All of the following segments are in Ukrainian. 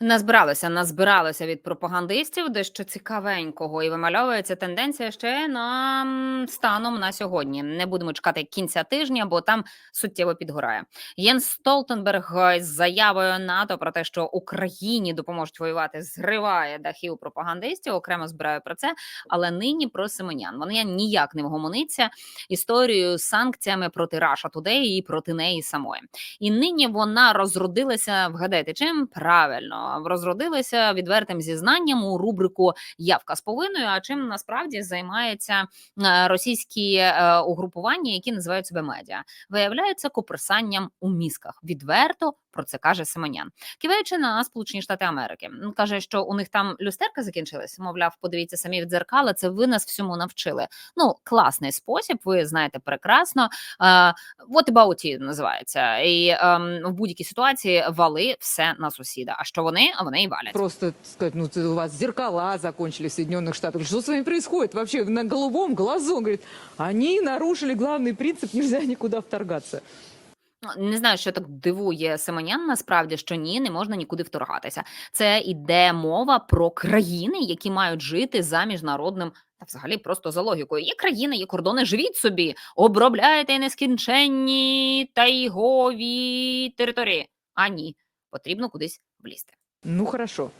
Назбиралося, назбиралося від пропагандистів дещо цікавенького, і вимальовується тенденція ще на станом на сьогодні. Не будемо чекати кінця тижня, бо там суттєво підгорає. Єнс Столтенберг з заявою НАТО про те, що Україні допоможуть воювати, зриває дахи у пропагандистів. Окремо збираю про це. Але нині про Симонян. Вони ніяк не вгомониться історією з санкціями проти Раша Today і проти неї самої. І нині вона розродилася. Вгадайте, чим правильно розродилася відвертим зізнанням у рубрику Явка з повинною. А чим насправді займається е, російські е, угрупування, які називають себе медіа, виявляються коперсанням у мізках. Відверто про це каже Симонян, киваючи на Сполучені Штати Америки. Каже, що у них там люстерка закінчилась. Мовляв, подивіться самі в дзеркала. Це ви нас всьому навчили. Ну класний спосіб. Ви знаєте прекрасно. What about you називається, і ем, в будь-якій ситуації вали все на сусіда. А що вони? А вони і валять. Просто так сказать, ну ты- у вас зеркала закончились в Соединенных Штатах. Что с вами происходит вообще на голубом глазу? Он говорит, они нарушили главный принцип, нельзя никуда вторгаться. Ну, Не знаю, що так дивує Семенян. Насправді що ні, не можна нікуди вторгатися. Це іде мова про країни, які мають жити за міжнародним. Та взагалі просто за логікою. Є країни, є кордони, живіть собі, обробляйте нескінченні тайгові території. А ні, потрібно кудись влізти. Ну хорошо.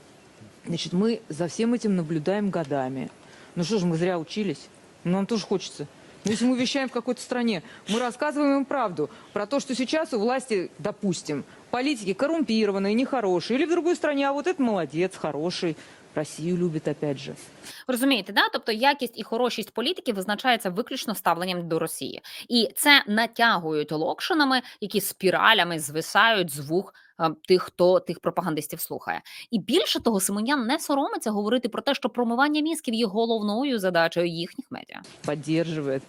Значит, мы за всем этим наблюдаем годами. Ну что же, мы зря учились? Ну, нам тоже хочется. Ну, если мы вещаем в какой-то стране, мы рассказываем им правду про то, что сейчас у власти, допустим, политики коррумпированные, нехорошие. Или в другой стране, а вот это молодец, хороший. Россию любит опять же. Розумієте, да? Тобто якість і хорошість політики визначається виключно ставленням до Росії, і це натягують локшинами, які спіралями звисають з вух е, тих, хто тих пропагандистів слухає. І більше того, Симонян не соромиться говорити про те, що промивання мізків є головною задачею їхніх медіа. Поддерживает.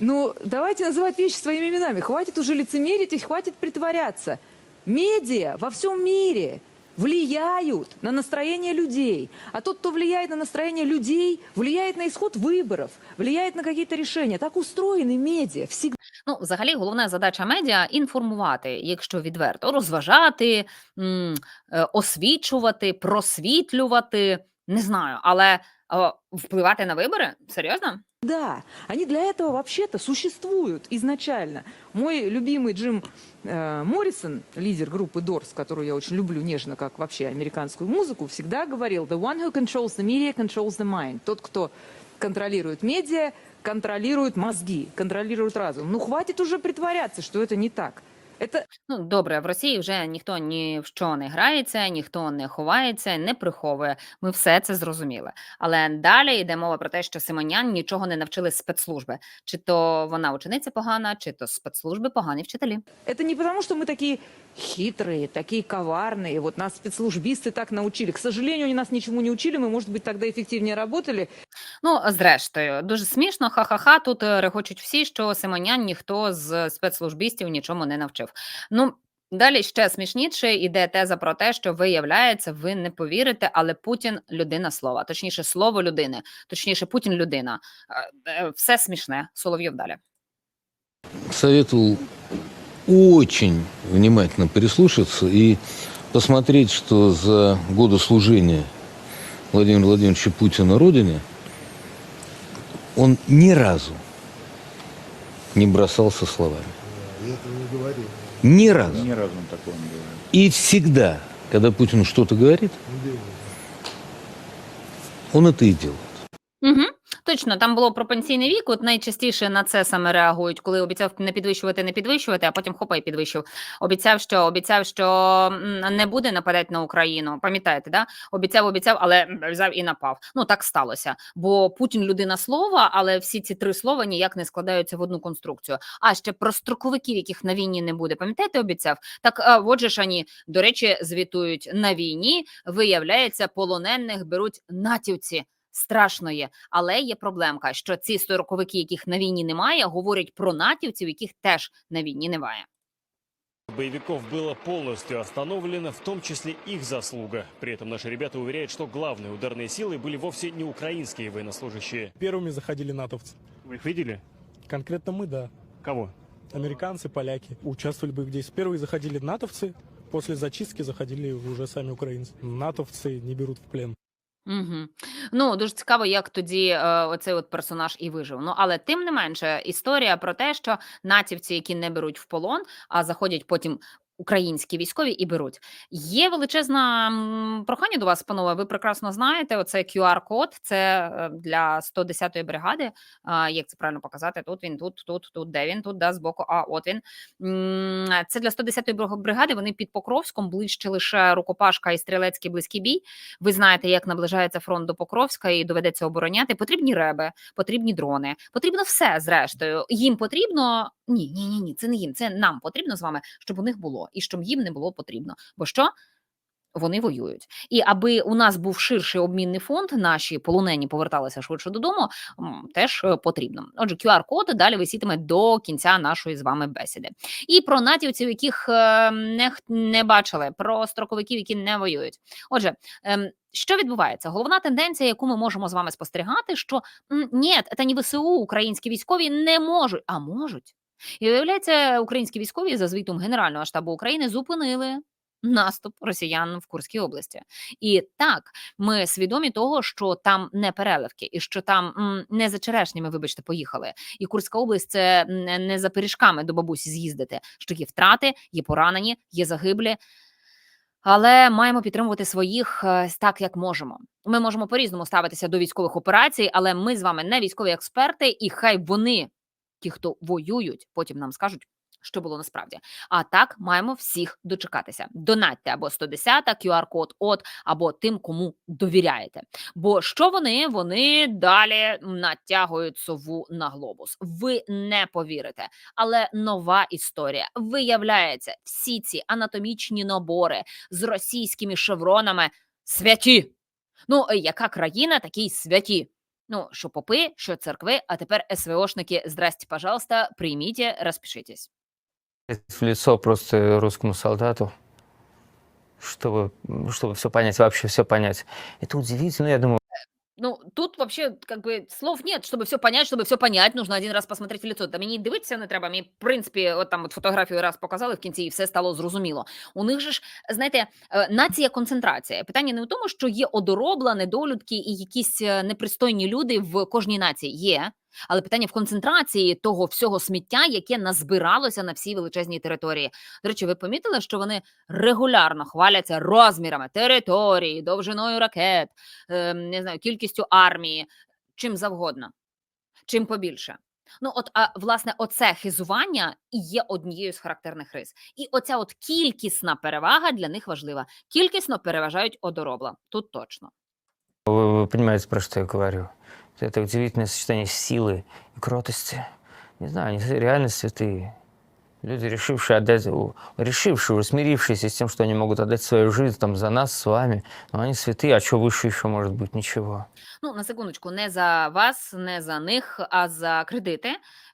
Ну, давайте называть вещи своими именами. Хватит уже лицемерить и хватит притворяться. Медиа во всем мире влияют на настроение людей. А тот, кто влияет на настроение людей, влияет на исход выборов, влияет на какие-то решения. Так устроены медиа. Всегда. Ну, взагалі, головна задача медіа інформувати, якщо відверто, розважати, м, е, освічувати, просвітлювати. Не знаю, але е, впливати на вибори серйозно? Да, они для этого вообще-то существуют изначально. Мой любимый Джим э, Моррисон, лидер группы Doors, которую я очень люблю нежно, как вообще американскую музыку, всегда говорил, the one who controls the media controls the mind. Тот, кто контролирует медиа, контролирует мозги, контролирует разум. Ну, хватит уже притворяться, что это не так. Это Ну, добре, в Росії вже ніхто ні в що не грається, ніхто не ховається, не приховує. Ми все це зрозуміли. Але далі йде мова про те, що Симонян нічого не навчили спецслужби. Чи то вона учениця погана, чи то спецслужби погані вчителі. Это не потому, что мы такие хитрые, такие коварные. Вот нас спецслужбисты так научили. К сожалению, они нас ничему не учили. Мы, может быть, тогда эффективнее работали. Ну, зрештою, дуже смішно, ха-ха-ха. Тут е, регочуть всі, що Симонян ніхто з спецслужбістів нічому не навчив. Ну. Далі ще смішніше іде теза про те, що виявляється, ви не повірите, але Путін людина слова, точніше, слово людини, точніше, Путін людина. Е, е, Все смішне. Соловйов далі. советовал очень внимательно прислушаться и посмотреть, что за годы служения Владимира Владимировича Путина Родине он ни разу не бросался словами. Я этого не говорил. Ни разу. Ни разу он такого не говорил. И всегда, когда Путин что-то говорит, он это и делает. Угу. Точно, там було про пенсійний вік. От найчастіше на це саме реагують, коли обіцяв не підвищувати, не підвищувати, а потім хопа і підвищив. Обіцяв, що обіцяв, що не буде нападати на Україну. Пам'ятаєте, да? Обіцяв, обіцяв, але взяв і напав. Ну так сталося. Бо Путін людина слова, але всі ці три слова ніяк не складаються в одну конструкцію. А ще про строковиків, яких на війні не буде. Пам'ятаєте, обіцяв? Так а, от же ж вони, до речі, звітують на війні. Виявляється, полонених беруть натівці Страшно є, але є проблемка, що ці стороковики, яких на війні немає, говорять про натівців, яких теж на війні немає. Боевиков было полностью остановлено, в том числе их заслуга. При этом наши ребята уверяют, что главные ударные силы были вовсе не украинские военнослужащие. Первыми заходили натовцы. Вы их видели? Конкретно мы, да. Кого? Американцы, поляки участвовали в боевых действиях. Первые заходили натовцы, После зачистки заходили уже сами украинцы. Натовцы не берут в плен. Угу. Ну, дуже цікаво, як тоді е, оцей от персонаж і вижив. Ну, але тим не менше, історія про те, що натівці, які не беруть в полон, а заходять потім українські військові і беруть. Є величезна прохання до вас, панове. Ви прекрасно знаєте, оце QR-код, це е, для 110-ї бригади. Як це правильно показати? Тут він, тут, тут, тут, де він, тут, да, збоку, а от він. Це для 110-ї бриго- бригади. Вони під Покровськом, ближче лише рукопашка і стрілецький близький бій. Ви знаєте, як наближається фронт до Покровська і доведеться обороняти. Потрібні реби, потрібні дрони, потрібно все зрештою. Їм потрібно ні, ні, ні, ні. Це не їм. Це нам потрібно з вами, щоб у них було, і щоб їм не було потрібно. Бо що? Вони воюють, і аби у нас був ширший обмінний фонд, наші полонені поверталися швидше додому. Теж е, потрібно. Отже, QR-код далі висітиме до кінця нашої з вами бесіди. І про натівців, яких е, не, не бачили, про строковиків, які не воюють. Отже, ем, що відбувається? Головна тенденція, яку ми можемо з вами спостерігати, що ні, це не ВСУ, українські військові не можуть, а можуть. І виявляється, українські військові за звітом Генерального штабу України зупинили наступ росіян в Курській області. І так, ми свідомі того, що там не переливки, і що там не за черешнями, вибачте, поїхали. І Курська область це не за пиріжками до бабусі з'їздити. Що є втрати, є поранені, є загиблі. Але маємо підтримувати своїх е, так, як можемо. Ми можемо по-різному ставитися до військових операцій, але ми з вами не військові експерти, і хай вони, ті, хто воюють, потім нам скажуть, що було насправді. А так маємо всіх дочекатися. Донатьте або 110 QR-код от або тим, кому довіряєте. Бо що вони? Вони далі натягують сову на глобус. Ви не повірите. Але нова історія виявляється, всі ці анатомічні набори з російськими шевронами святі. Ну, яка країна, такі святі. Ну, що попи, що церкви, а тепер СВОшники, здрасте, пожалуйста, прийміть, розпишитесь. в лицо просто русскому солдату, чтобы, чтобы все понять, вообще все понять. Это удивительно, я думаю, Ну, тут вообще, как бы, слов нет, чтобы все понять, чтобы все понять, нужно один раз посмотреть в лицо. Та мені й дивитися не треба. Мені, в принципі, от там от фотографію раз показали в кінці, і все стало зрозуміло. У них же ж, знаєте, е, нація концентрація. Питання не в тому, що є одоробла, недолюдки і якісь е, непристойні люди в кожній нації. Є. але питання в концентрації того всього сміття, яке назбиралося на всій величезній території. До речі, ви помітили, що вони регулярно хваляться розмірами території, довжиною ракет, е, не знаю, кількістю армії, чим завгодно, чим побільше. Ну, от, а, власне, оце хизування і є однією з характерних рис. І оця от кількісна перевага для них важлива. Кількісно переважають одоробла. Тут точно. вы, вы понимаете, про что я говорю Вот Это удивительное сочетание силы и кротости. Не знаю, они реально святые. Люди, решившие отдать, у- решившие, уже смирившиеся с тем, что они могут отдать свою жизнь там, за нас с вами. Но они святые, а что выше еще может быть? Ничего. Ну, на секундочку, не за вас, не за них, а за кредити.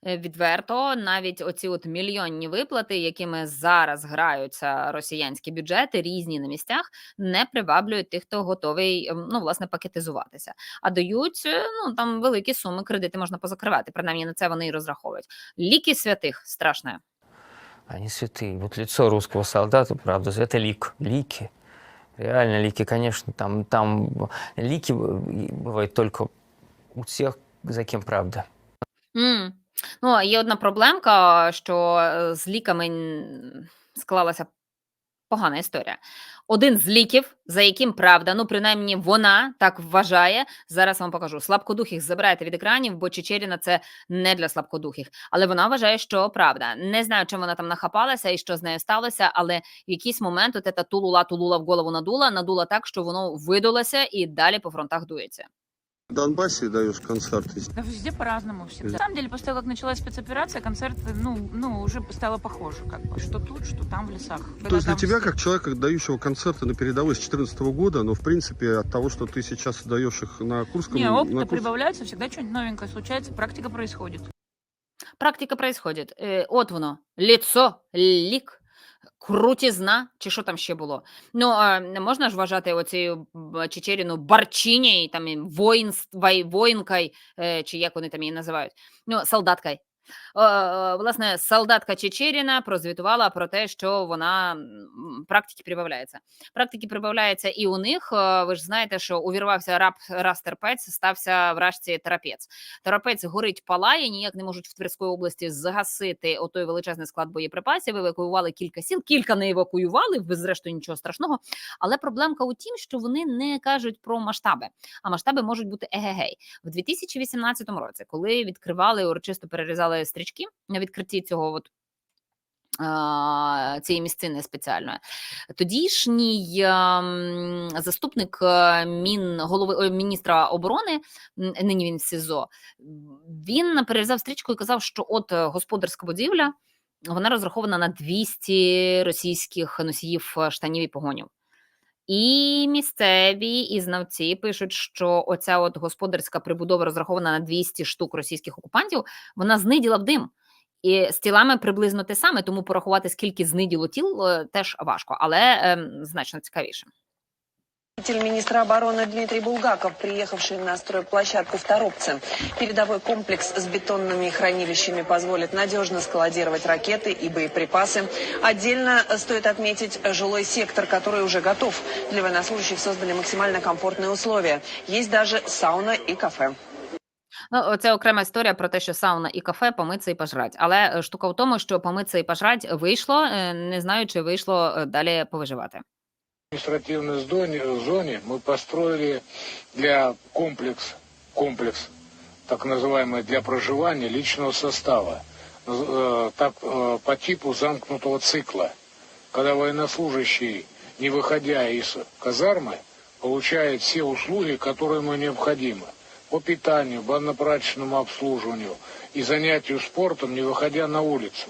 Е, Відверто, навіть оці от мільйонні виплати, якими зараз граються росіянські бюджети, різні на місцях, не приваблюють тих, хто готовий ем, ну, власне, пакетизуватися. А дають е, ну там великі суми кредити можна позакривати. Принаймні на це вони і розраховують. Ліки святих страшне. Они святые. Вот лицо русского солдата, правда, это лик. Лики. Реально лики, конечно, там, там лики б- бывают только у тех, за кем правда. М. Ну, а є одна проблемка, що е, з ліками н- склалася погана історія. Один з ліків, за яким правда, ну принаймні вона так вважає. Зараз вам покажу. Слабкодухих забирайте від екранів, бо Чечеріна це не для слабкодухих. Але вона вважає, що правда. Не знаю, чим вона там нахапалася і що з нею сталося, але в якийсь момент от ета тулула тулула в голову надула, надула так, що воно видулося і далі по фронтах дується. В Донбассе даешь концерты. Да везде по-разному всегда. На самом деле, после того, как началась спецоперация, концерты, ну, ну, уже стало похоже, как бы, что тут, что там в лесах. То есть для там тебя, с- как человека, дающего концерты на передовой с 2014 года, но в принципе от того, что ты сейчас даешь их на Курском... Не, на опыта Курс- прибавляется, всегда что-нибудь новенькое случается, практика происходит. Практика происходит. Е, от воно, ліцо, лік, крутізна, чи що там ще було. Ну, не можна ж вважати оцю Чечеріну барчині, там воїн, воїнкою, е, чи як вони там її називають. Ну, солдаткою. Власне, солдатка Чечеріна прозвітувала про те, що вона практики прибавляється. Практики прибавляється і у них. Ви ж знаєте, що увірвався раб раз терпець, стався вражці терапець. Терапець горить, палає, ніяк не можуть в Тверській області загасити отой величезний склад боєприпасів. Евакуювали кілька сіл, кілька не евакуювали, зрештою нічого страшного. Але проблемка у тім, що вони не кажуть про масштаби. А масштаби можуть бути егегей. В 2018 році, коли відкривали урочисто перерізали стрічки на відкритті цього от. Цієї місцини спеціальної тодішній ем, заступник е, мін голови міністра оборони, нині він в СІЗО. Він перерізав стрічку і казав, що от е, господарська будівля вона розрахована на 200 російських носіїв е, штанів і погонів. І місцеві і знавці пишуть, що оця от господарська прибудова розрахована на 200 штук російських окупантів, вона зниділа в дим. І з тілами приблизно те саме, тому порахувати, скільки зниділо тіл, е, теж важко, але е, значно цікавіше. Заместитель министра обороны Дмитрий Булгаков, приехавший на стройплощадку в Торопце. Передовой комплекс с бетонными хранилищами позволит надежно складировать ракеты и боеприпасы. Отдельно стоит отметить жилой сектор, который уже готов. Для военнослужащих создали максимально комфортные условия. Есть даже сауна и кафе. Ну, це окрема історія про те, що сауна і кафе, помитися і пожрать. Але е, штука в тому, що помитися і пожрать вийшло, е, не знаю, чи вийшло е, далі повиживати. административной зоне, зоне мы построили для комплекс, комплекс, так называемый для проживания личного состава, э, так, э, по типу замкнутого цикла, когда военнослужащий, не выходя из казармы, получает все услуги, которые ему необходимы. По питанию, банно-прачечному обслуживанию и занятию спортом, не выходя на улицу.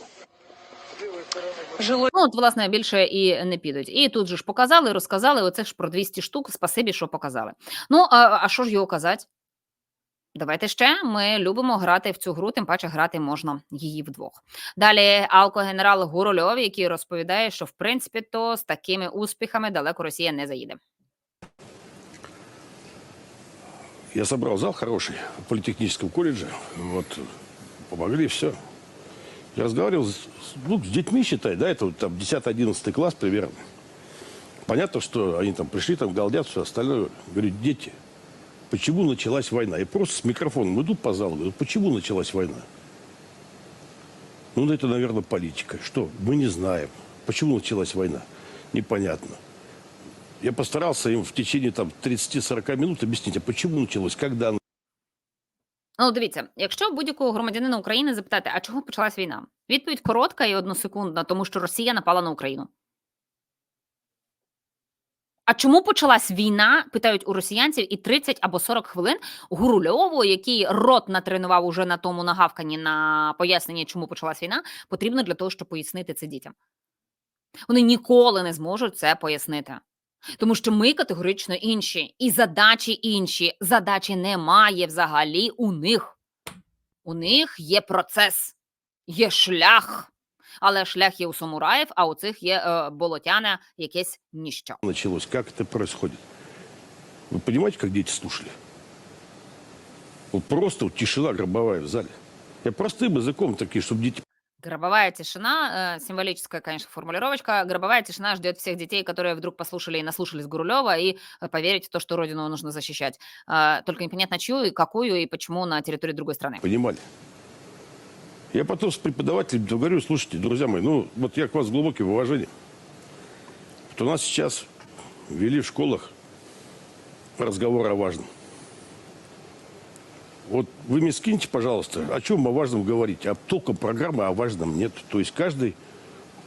Жилой Ну, от, власне, більше і не підуть. І тут же ж показали, розказали, оце ж про 200 штук, спасибі, що показали. Ну, а, а що ж його казати? Давайте ще. Ми любимо грати в цю гру, тим паче грати можна її вдвох. Далі алкогенерал Гурольов, який розповідає, що в принципі то з такими успіхами далеко Росія не заїде. Я собрал зал хороший в политехническом колледже. Вот, помогли, все. Я разговаривал с, ну, с детьми, считай, да, это вот там 10-11 класс примерно. Понятно, что они там пришли, там галдят, все остальное. Говорю, дети, почему началась война? И просто с микрофоном идут по залу, говорю, почему началась война? Ну, это, наверное, политика. Что? Мы не знаем. Почему началась война? Непонятно. Я постарался им в течение там 30-40 минут объяснить, а почему началось, когда Ну, дивіться, якщо будь-якого громадянина України запитати, а чого почалась війна? Відповідь коротка і односекундна, тому що Росія напала на Україну. А чому почалась війна? Питають у росіянців, і 30 або 40 хвилин Гурульову, який рот натренував уже на тому нагавкані на пояснення, чому почалась війна, потрібно для того, щоб пояснити це дітям. Вони ніколи не зможуть це пояснити. Тому що ми категорично інші, і задачі інші. Задачі немає взагалі у них. У них є процес, є шлях. Але шлях є у самураїв, а у цих є е, болотяне якесь ніщо. началось, как это происходит. Вы понимаете, как дети слушали? Вот просто вот тишина гробовая в зале. Я простым языком такие, чтобы дети Гробовая тишина, э, символическая, конечно, формулировочка. Гробовая тишина ждет всех детей, которые вдруг послушали и наслушались Гурулева и э, поверить в то, что родину нужно защищать. А, Только непонятно чью и какую, и почему на территории другой страны. понимали. Я потом с преподавателем говорю, слушайте, друзья мои, ну вот я к вас с глубоким уважением. Вот у нас сейчас ввели в школах разговор о важном. Вот вы мне скиньте, пожалуйста, о чем о важном говорить, а только программы о важном нет. То есть каждый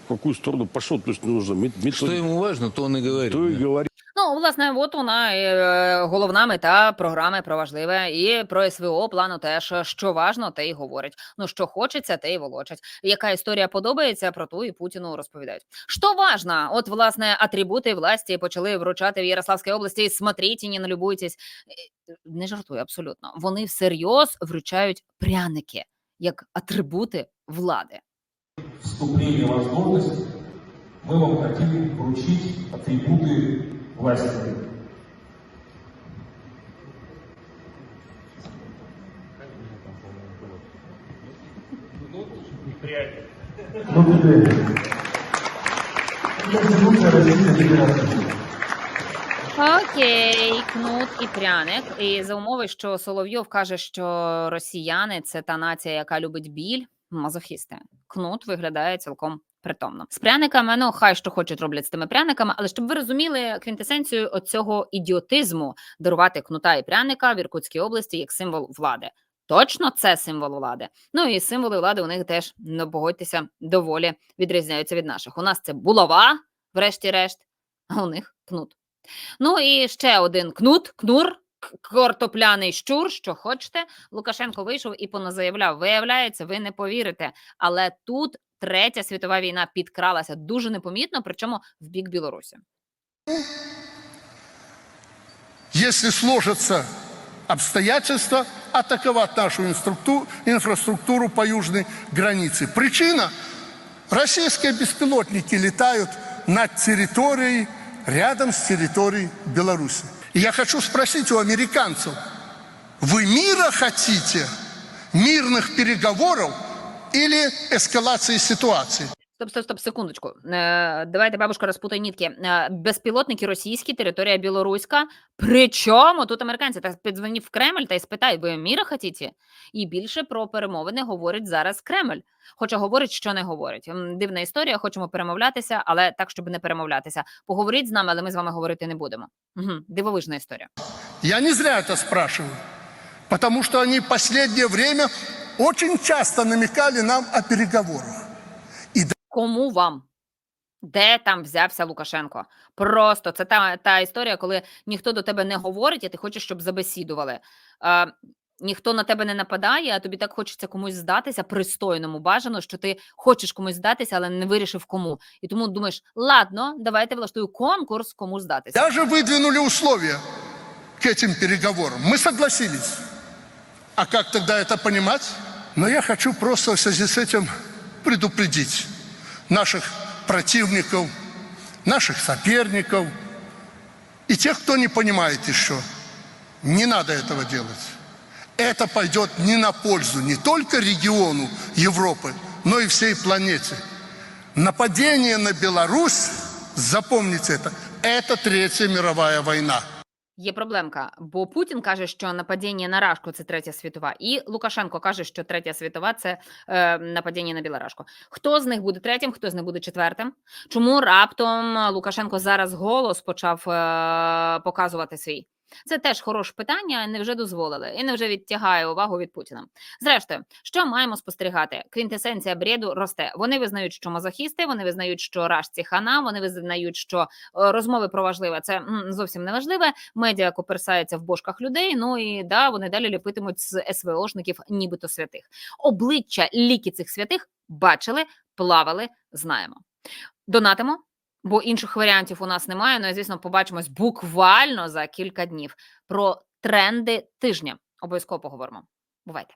в какую сторону пошел, то есть нужно мет- Что методику, ему важно, то он и говорит. то и да. говорит. Ну, власне, от вона е, головна мета програми про важливе і про СВО плану теж що важно, те й говорять. Ну що хочеться, те й волочать. Яка історія подобається, про ту і Путіну розповідають. Що важно? От власне атрибути власті почали вручати в Ярославській області. Смотрите, не налюбуйтесь. Е, Не жартую абсолютно. Вони всерйоз вручають пряники як атрибути влади. вступления в возможность мы вам хотим Российской Федерации. Окей, кнут і пряник. І за умови, що Соловйов каже, що росіяни це та нація, яка любить біль, мазохісти. Кнут виглядає цілком притомно. З пряниками, ну хай що хочуть роблять з тими пряниками, але щоб ви розуміли квінтесенцію оцього ідіотизму дарувати кнута і пряника в Іркутській області як символ влади. Точно це символ влади. Ну і символи влади у них теж, ну погодьтеся, доволі відрізняються від наших. У нас це булава, врешті-решт, а у них кнут. Ну і ще один кнут, кнур, к- картопляний щур, що хочете. Лукашенко вийшов і поназаявляв. Виявляється, ви не повірите. Але тут третя світова війна підкралася дуже непомітно, причому в бік Білорусі. если сложатся обстоятельства, атаковать нашу инфраструктуру по южной границе. Причина – российские беспилотники летают над территорией, рядом с территорией Беларуси. Я хочу спросить у американцев, вы мира хотите, мирных переговоров или эскалации ситуации? Стоп, стоп, стоп, секундочку. Е, давайте, бабушка, розпутай нітки. Е, безпілотники російські, територія білоруська. Причому тут американці? Та піддзвонив в Кремль та й спитай, ви міра хотіте? І більше про перемовини говорить зараз Кремль. Хоча говорить, що не говорить. Дивна історія, хочемо перемовлятися, але так, щоб не перемовлятися. Поговоріть з нами, але ми з вами говорити не будемо. Угу. Дивовижна історія. Я не зря это спрашиваю, потому что они в последнее время очень часто намекали нам о переговорах. Кому вам? Де там взявся Лукашенко? Просто це та, та історія, коли ніхто до тебе не говорить, а ти хочеш, щоб забесідували. Е, ніхто на тебе не нападає, а тобі так хочеться комусь здатися, пристойному бажано, що ти хочеш комусь здатися, але не вирішив кому. І тому думаєш, ладно, давайте влаштую конкурс, кому здатися. Даже выдвинули условия к этим переговорам. Мы согласились. А как тогда это понимать? Но я хочу просто в связи с этим предупредить наших противников, наших соперников и тех, кто не понимает еще. Не надо этого делать. Это пойдет не на пользу не только региону Европы, но и всей планете. Нападение на Беларусь, запомните это, это Третья мировая война. Є проблемка, бо Путін каже, що нападіння на Рашку це третя світова, і Лукашенко каже, що третя світова це е, нападіння на Білорашку. Хто з них буде третім, хто з них буде четвертим? Чому раптом Лукашенко зараз голос почав е, показувати свій? Це теж хороше питання. Невже дозволили і невже відтягає увагу від Путіна? Зрештою, що маємо спостерігати? Квінтесенція бреду росте. Вони визнають, що мазохісти, вони визнають, що рашці хана, вони визнають, що е, розмови про важливе це зовсім не важливе. Медіа коперсаються в бошках людей. Ну і да, вони далі ліпитимуть з СВОшників, нібито святих. Обличчя ліки цих святих бачили, плавали, знаємо. Донатимо. Бо інших варіантів у нас немає. Ну і звісно, побачимось буквально за кілька днів про тренди тижня. Обов'язково поговоримо. Бувайте.